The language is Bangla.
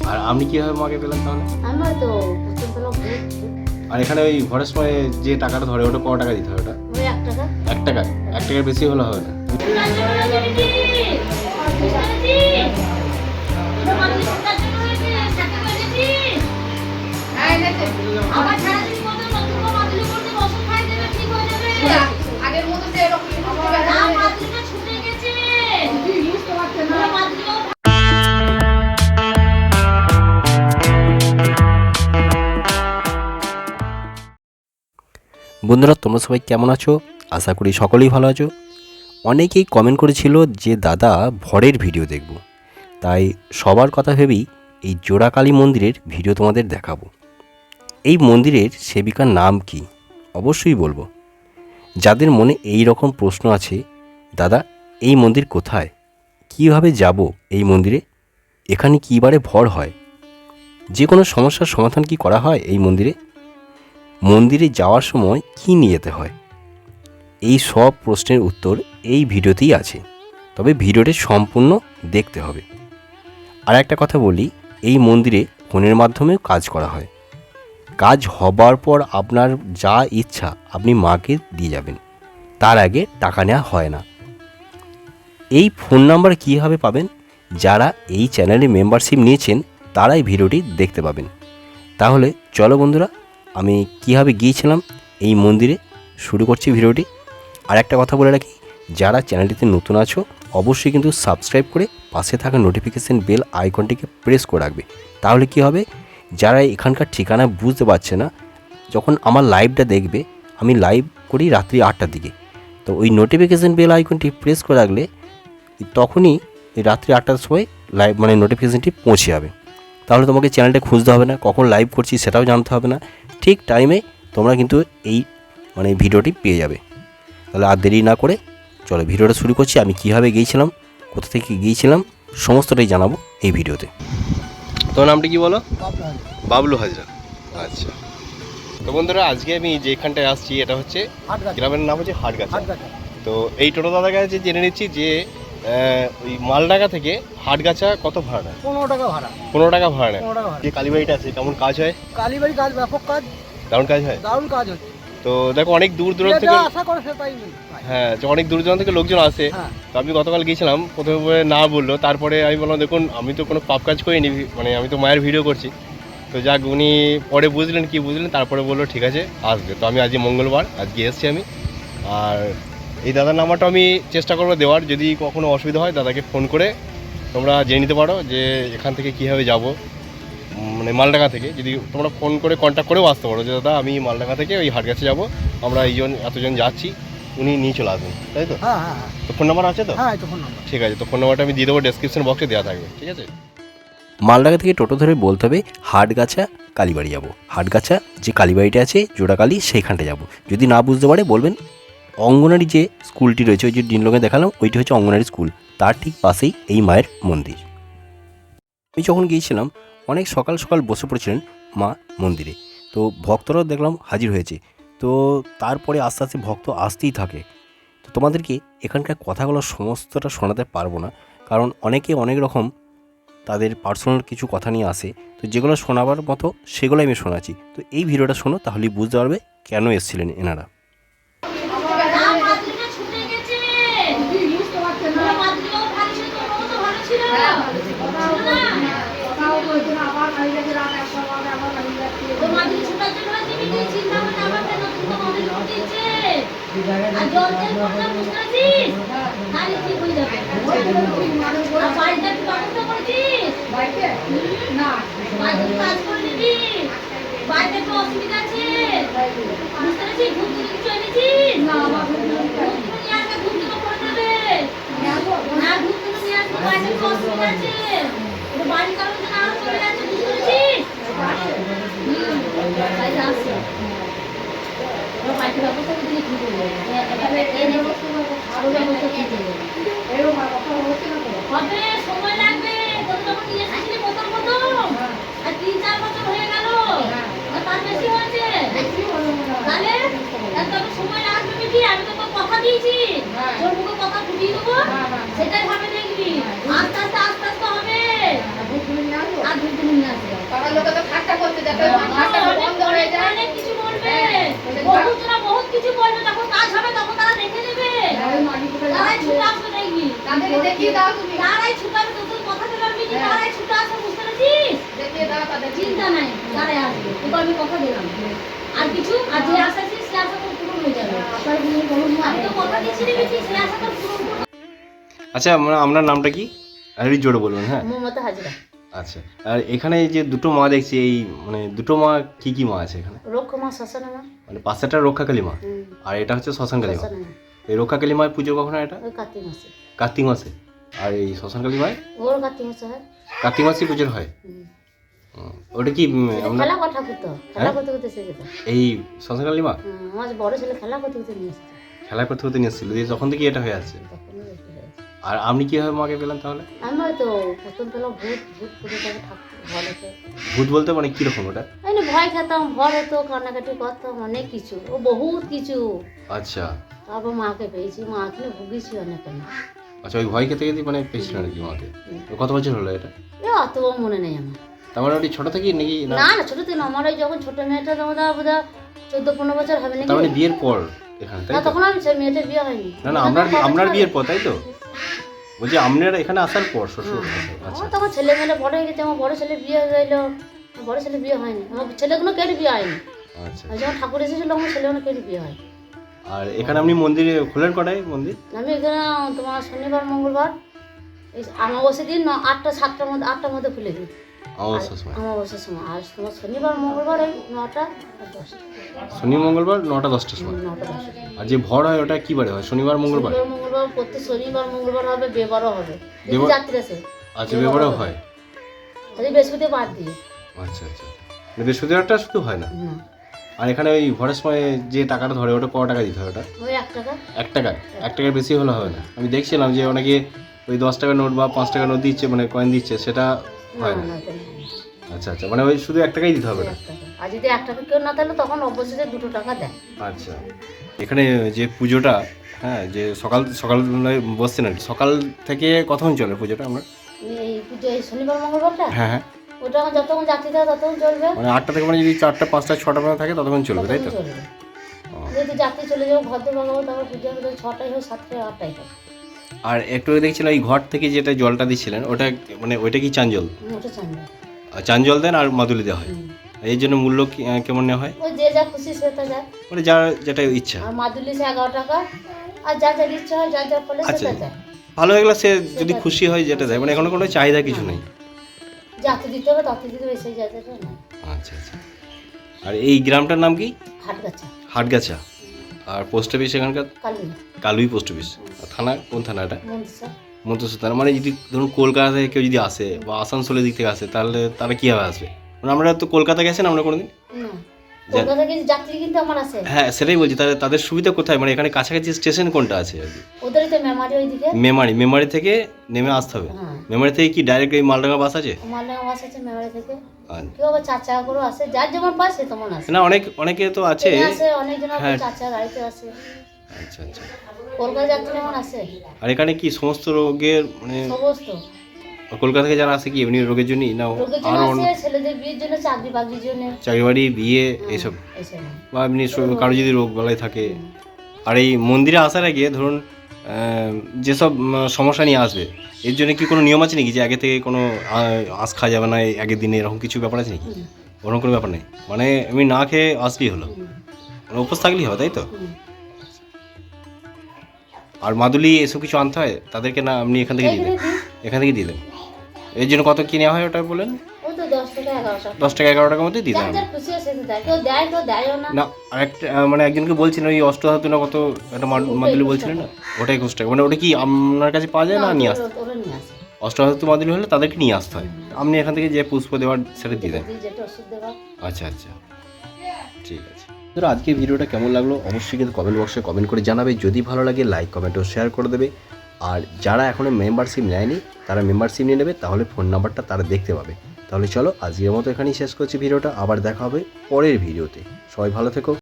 আর আপনি কীভাবে মাকে পেলেন তাহলে? আমি তো আর এখানে ওই ঘরের সময় যে টাকাটা ধরে ওটা ক টাকা দিতে হবে ওটা? ওই এক টাকা। এক টাকা? এক টাকার বেশি হলে হবে না। আবার বন্ধুরা, তোমরা সবাই কেমন আছো? আশা করি সকলেই ভালো আছো। অনেকেই কমেন্ট করেছিল যে, দাদা, ভরের ভিডিও দেখব। তাই সবার কথা ভেবেই এই জোড়াকালী মন্দিরের ভিডিও তোমাদের দেখাবো। এই মন্দিরের সেবিকার নাম কি? অবশ্যই বলব। যাদের মনে এই রকম প্রশ্ন আছে, দাদা, এই মন্দির কোথায়? কীভাবে যাব এই মন্দিরে? এখানে কীবারে ভর হয়? যে কোনো সমস্যার সমাধান কি করা হয় এই মন্দিরে? মন্দিরে যাওয়ার সময় কী নিয়ে যেতে হয়? এই সব প্রশ্নের উত্তর এই ভিডিওতেই আছে। তবে ভিডিওটি সম্পূর্ণ দেখতে হবে। আর একটা কথা বলি, এই মন্দিরে ফোনের মাধ্যমেও কাজ করা হয়। কাজ হবার পর আপনার যা ইচ্ছা আপনি মাকে দিয়ে যাবেন। তার আগে টাকা নেওয়া হয় না। এই ফোন নাম্বার কীভাবে পাবেন? যারা এই চ্যানেলে মেম্বারশিপ নিয়েছেন, তারাই ভিডিওটি দেখতে পাবেন। তাহলে চলো বন্ধুরা আমি কীভাবে গিয়েছিলাম এই মন্দিরে শুরু করছি ভিডিওটি। আর একটা কথা বলে রাখি, যারা চ্যানেলটিতে নতুন আছো, অবশ্যই কিন্তু সাবস্ক্রাইব করে পাশে থাকা নোটিফিকেশান বেল আইকনটিকে প্রেস করে রাখবে। তাহলে কি হবে? যারা এখানকার ঠিকানা বুঝতে পারছে না, যখন আমার লাইভটা দেখবে, আমি লাইভ করি রাত্রি আটটার দিকে। তো ওই নোটিফিকেশান বেল আইকনটি প্রেস করে রাখলে, তখনই রাত্রি আটটার সময় লাইভ মানে নোটিফিকেশানটি পৌঁছে যাবে। তাহলে তোমাকে চ্যানেলটা খুঁজতে হবে না কখন লাইভ করছি সেটাও জানতে হবে না। ঠিক টাইমে তোমরা কিন্তু এই মানে ভিডিওটি পেয়ে যাবে। তাহলে আর দেরি না করে চলো ভিডিওটা শুরু করছি। আমি কীভাবে গিয়েছিলাম কোথা থেকে গিয়েছিলাম সমস্তটাই জানাব এই ভিডিওতে। তোমার নামটা কি বলো? বাবলু হাজরা। আচ্ছা। তো বন্ধুরা আজকে আমি যেখানটায় আসছি এটা হচ্ছে গ্রামের নাম হচ্ছে হাটগাছা। তো এই টোটো দাদার কাছে জেনে নিচ্ছি যে ওই মালডাঙ্গা থেকে হাটগাছা কত ভাড়া নেয়? পনেরো টাকা ভাড়া। পনেরো টাকা ভাড়া নেয়। পনেরো টাকা ভাড়া। যে কালীবাড়িটা আছে? কেমন কাজ হয়? কালীবাড়ি কাজ ব্যাপক কাজ। দারুণ কাজ হয়? দারুণ কাজ হচ্ছে। তো দেখো অনেক দূর দূরান্ত থেকে আশা করে সেটাই পায়। হ্যাঁ যে অনেক দূর দূরান্ত থেকে লোকজন আসে। হ্যাঁ। তো আমি গতকাল গিয়েছিলাম প্রথমে না বলল তারপরে আমি বললাম দেখুন আমি তো কোনো পাপ কাজ করিনি মানে আমি তো মায়ের ভিডিও করছি। তো যাক উনি পরে বুঝলেন কি বুঝলেন তারপরে বলল ঠিক আছে আসবে। তো আমি আজকে মঙ্গলবার আজকে এসেছি আমি। আর এই দাদার নাম্বারটা আমি চেষ্টা করব দেওয়ার। যদি কখনো অসুবিধা হয় দাদাকে ফোন করে তোমরা জেনে নিতে পারো যে এখান থেকে কীভাবে যাব মানে মালডাঙ্গা থেকে। যদি তোমরা ফোন করে কন্ট্যাক্ট করেও আসতে পারো যে দাদা আমি মালডাঙ্গা থেকে ওই হাটগাছে যাব। আমরা এইজন এতজন যাচ্ছি উনি নিয়ে চলে আসবেন। তাই তো? হ্যাঁ হ্যাঁ হ্যাঁ। তো ফোন নাম্বার আছে তো? হ্যাঁ ফোন নাম্বার। ঠিক আছে তো ফোন নাম্বারটা আমি দিয়ে দেবো ডেসক্রিপশন বক্সে দেওয়া থাকবে ঠিক আছে? মালডাঙ্গা থেকে টোটো ধরে বলতে হবে হাটগাছা কালীবাড়ি যাব। হাটগাছা যে কালীবাড়িটা আছে জোড়াকালী সেইখানটা যাব। যদি না বুঝতে পারে বলবেন অঙ্গনারী যে স্কুলটি রয়েছে, ওই যে ডিনলগে দেখালাম, ওইটি হচ্ছে অঙ্গনারী স্কুল। তার ঠিক পাশেই এই মায়ের মন্দির। আমি যখন গিয়েছিলাম, অনেক সকাল সকাল বসে পড়েছিলেন মা মন্দিরে। তো ভক্তরাও দেখলাম হাজির হয়েছে। তো তারপরে আস্তে আস্তে ভক্ত আসতেই থাকে। তো তোমাদেরকে এখানকার কথাগুলো সমস্তটা শোনাতে পারব না, কারণ অনেকে অনেক রকম তাদের পার্সোনাল কিছু কথা নিয়ে আসে। তো যেগুলো শোনাবার মতো সেগুলো আমি শোনাচ্ছি। তো এই ভিডিওটা শোনো, তাহলেই বুঝতে পারবে কেন এসেছিলেন এনারা। না। কাজ করে নিবি বাড়িতে একটু অসুবিধা আছে বুঝতে পারছিস ঘুম থেকে কিছু এনেছিস না আমার ঘুম থেকে নিয়ে আসবে ঘুম থেকে করে নেবে না ঘুম থেকে নিয়ে আসবে বাড়িতে একটু অসুবিধা আছে তো বাড়ির কারণে তো না চলে যাচ্ছে বুঝতে পেরেছিস হুম বাড়িতে আসছে ওরা বাড়িতে ব্যবস্থা করে দিলে ঠিক হয়ে যাবে এবারে এই ব্যবস্থা আরও ব্যবস্থা ঠিক হয়ে যাবে এরকম আর কথা হচ্ছে না তো হবে সময় লাগবে তোর যখন নিয়ে এসেছিলি প্রথম প্রথম আর তিন চার বছর হয়ে গেল তার বেশি হয়েছে বেশি হলো হয়। তাহলে এত সময় লাগবে নাকি আমি তো তোর কথা দিয়েছি হ্যাঁ। তোর মুখে কথা ফুটিয়ে দেবো হ্যাঁ, হ্যাঁ। সেটাই ভাবে দেখবি আস্তে আস্তে আস্তে আস্তে হবে আর দুদিন অনেক কিছু বলবে বহুতরা বহুত কিছু বলবে তখন কাজ হবে তখন তারা দেখে নেবে। তারাই ছুটে আসবে দেখবি। তাদেরকে দেখিয়ে দাও তুমি। তারাই ছুটে আসবে তোর কথা দিলাম নাকি তারাই ছুটে আসবে বুঝতে পেরেছিস? দেখিয়ে দাও তাদের। চিন্তা নাই তারাই আসবে। তোকে আমি কথা দিলাম। আর কিছু? আর যে আশা ছিল সে আশা তোর পূরণ হয়ে যাবে। আমি তো কথা রেখেছি সে আশা তোর পূরণ আচ্ছা আমরা আপনার নামটা কি? আর জোরে বলবেন হ্যাঁ। মমতা হাজরা। আচ্ছা আর এখানে এই যে দুটো মা দেখছি এই মানে দুটো মা কি কি মা আছে এখানে? রক্ষ মা শ্মশানে মা। মানে পাশেরটা রক্ষাকালী মা? আর এটা হচ্ছে শ্মশানকালী মা? এই রক্ষাকালী মায়ের পুজো কখন হয় এটা? কার্তিক মাসে। কার্তিক মাসে। আর এই শ্মশানকালী মায়ের? ওর কার্তিক মাসে হয়। কার্তিক মাসে পুজোর হয়। ওটা কি আমরা খেলা করা ঠাকুর তো খেলা? করতে করতে শিখেছে এই শ্মশানকালী মা? আমার বড় ছেলে খেলা করতে করতে নিয়ে খেলা করতে করতে নিয়ে এসেছিল। দিয়ে তখন থেকে এটা হয়ে আছে। আর আপনি কীভাবে মাকে পেলেন তাহলে? আমি হয়তো প্রথম পেলাম ভূত ভূত করে ঠাকুর ভয় ভূত বলতে মানে কীরকম ওটা? এমনি ভয় খেতাম ভয় হতো কান্নাকাটি করতাম অনেক কিছু ও বহুত কিছু। আচ্ছা। তারপর মাকে পেয়েছি মা এখানে ভুগেছি অনেক আমি আচ্ছা ওই ভয় খেতে খেতে মানে পেয়েছিলেন নাকি মাকে? কত বছর হলো এটা? অত মনে নেই আমার। তার মানে ওটি ছোট থেকে নাকি না? না ছোট থেকে আমার ওই যখন ছোট মেয়েটা তোমার বোধ চোদ্দ পনেরো বছর হবে নাকি? তার মানে বিয়ের পর এখানে না তখন আমি সে মেয়েটার বিয়ে হয়নি। না না আপনার আপনার বিয়ের পর তাই তো? বলছি আপনার এখানে আসার পর শ্বশুর তোমার আমার ছেলে মেয়ে বড় হয়ে গেছে আমার বড় ছেলে বিয়ে হয়ে গেলো। বড় ছেলে বিয়ে হয়নি। আমার ছেলেগুলো কেন বিয়ে হয়নি? আচ্ছা। যখন ঠাকুর এসেছিল আমার ছেলেগুলো কেন বিয়ে হয় আর এখানে আপনি মন্দিরে খোলেন কটায় মন্দির? আমি এখানে তোমার শনিবার মঙ্গলবার আমাবস্যা দিন আটটা সাতটার মধ্যে আটটার মধ্যে খুলে দিই অবশ্যই সময় আমাবস্যার সময় আর তোমার শনিবার মঙ্গলবার ওই নটা দশটা। শনি মঙ্গলবার নটা দশটার সময়। নটা দশটা। আর যে ভর হয় ওটা কি বারে হয়? শনিবার মঙ্গলবার? শনিবার মঙ্গলবার প্রত্যেক শনিবার মঙ্গলবার হবে বেবারও হবে। যাত্রী আছে আচ্ছা ব্যাপারেও হয়? যদি বৃহস্পতি বাদ দিয়ে। আচ্ছা আচ্ছা মানে বৃহস্পতিবারটা শুধু হয় না? আর এখানে ওই ভরের সময় যে টাকাটা ধরে ওটা ক টাকা দিতে হয় ওটা? ওই এক টাকা। এক টাকা এক টাকার বেশি হলে হবে না। আমি দেখছিলাম যে অনেকে ওই দশ টাকার নোট বা পাঁচ টাকার নোট দিচ্ছে মানে কয়েন দিচ্ছে সেটা হয় না। আচ্ছা আচ্ছা মানে ওই শুধু এক টাকাই দিতে হবে না? আর যদি এক টাকা কেউ না থাকলে তখন অবশ্যই দুটো টাকা দেয়। আচ্ছা এখানে যে পুজোটা হ্যাঁ যে সকাল সকাল বসছেন আর সকাল থেকে কতক্ষণ চলে পুজোটা আমরা এই পুজো এই শনিবার মঙ্গলবারটা? হ্যাঁ হ্যাঁ। ওটা যতক্ষণ যাত্রী থাকে ততক্ষণ চলবে। মানে আটটা থেকে মানে যদি চারটা পাঁচটা ছটা পর্যন্ত থাকে ততক্ষণ চলবে তাই তো। যেহেতু যাত্রী চলে যাব ঘর থেকে বাগাবো তারপর পুজো ছটাই হোক সাতটায় আটটাই হোক। আর একটু দেখছিলাম ওই ঘর থেকে যেটা জলটা দিচ্ছিলেন ওটা মানে ওইটা কি চান জল হুম, ওটা চাঙ্গা আর চান দেন আর মাদুলি দেওয়া হয়। এর জন্য মূল্য কেমন নেওয়া হয়? ওই যে যা খুশি সেটা যায়। মানে যার যেটা ইচ্ছা। মাদুলি সে এগারো টাকা আর যা যার ইচ্ছা হয় যা যা ফলে আচ্ছা। সেটা যায়। ভালো হয়ে গেলে সে যদি খুশি হয় যেটা দেয় মানে এখনও কোনো চাহিদা কিছু নেই। যাতে দিতে হবে তাতে দিতে হবে সেই জায়গাটা আচ্ছা আচ্ছা। আর এই গ্রামটার নাম কি? হাট গাছা হাটগাছা। আর পোস্ট অফিস এখানকার? কালুই। Post office. থানা? কোন থানা এটা মন্তসর থানা। মানে যদি ধরুন কলকাতা থেকে কেউ যদি আসে বা আসানসোলের দিক থেকে আসে তাহলে তারা কীভাবে আসবে? মানে আমরা তো কলকাতা গেছেন আমরা কোনোদিন? যাত্রী কিন্তু আমার আছে। হ্যাঁ সেটাই বলছি তাহলে তাদের সুবিধা কোথায়? মানে এখানে কাছাকাছি স্টেশন কোনটা আছে আর কি? তো মেমারি ওইদিকে। মেমারি মেমারি থেকে নেমে আসতে হবে। হ্যাঁ। মেমারি থেকে কি ডাইরেক্ট এই মালডাঙ্গা বাস আছে? মালদা বাস আছে মেমারি থেকে। কেউ আবার চাচা করেও আসে। যার যেমন পায় সে তেমন আসে। না অনেক অনেকে তো আছে। অনেকজন হ্যাঁ। চাচা গাড়িতে আসে। আচ্ছা আচ্ছা। কলকাতা যাত্রী যেমন আসে আর এখানে কি সমস্ত রোগের মানে সমস্ত। কলকাতা থেকে যারা আসে কি এমনি রোগের জন্যই? না অন্য ছেলেদের বিয়ের জন্য চাকরি বাকরির জন্য। চাকরি বাড়ি বিয়ে এইসব এসব। বা এমনি কারও যদি রোগ বালাই থাকে। আর এই মন্দিরে আসার আগে ধরুন যেসব সমস্যা নিয়ে আসবে এর জন্য কি কোনো নিয়ম আছে নাকি যে আগে থেকে কোনো আঁশ খাওয়া যাবে না আগের দিনে এরকম কিছু ব্যাপার আছে নাকি? ওরকম কোনো ব্যাপার নেই। মানে এমনি না খেয়ে আসলেই হলো। মানে উপোস থাকলেই হবে তাই তো? আর মাদুলি এসব কিছু আনতে হয় তাদেরকে না আপনি এখান থেকে দিলেন? এখান থেকে দিলেন? এর জন্য কত কি নেওয়া হয় ওটা বলেন? দশ টাকা এগারো টাকার মধ্যে কেউ দেয়ও না। আরেকটা মানে একজনকে বলছিলেন ওই অষ্টধাতু না কত একটা মাদুলি বলছিলেন না? ওটা একুশ টাকা মানে ওটা কি আপনার কাছে পাওয়া যায় না নিয়ে আসতে? নিয়ে অষ্টধাতু মাদুলি হলে তাদেরকে নিয়ে আসতে হয়। আপনি এখান থেকে যে পুষ্প দেওয়ার সেটা দিয়ে দেন। আচ্ছা আচ্ছা। ঠিক আছে। ধরো আজকে ভিডিওটা কেমন লাগল? অবশ্যই কিন্তু কমেন্ট বক্সে কমেন্ট করে জানাবে। যদি ভালো লাগে লাইক কমেন্ট ও শেয়ার করে দেবে। আর যারা এখনও মেম্বারশিপ নেয়নি, তারা মেম্বারশিপ নিয়ে নেবে, তাহলে ফোন নাম্বারটা তারা দেখতে পাবে। তাহলে চলো, আজকের মতো এখানেই শেষ করছি ভিডিওটা, আবার দেখা হবে পরের ভিডিওতে। সবাই ভালো থেকো।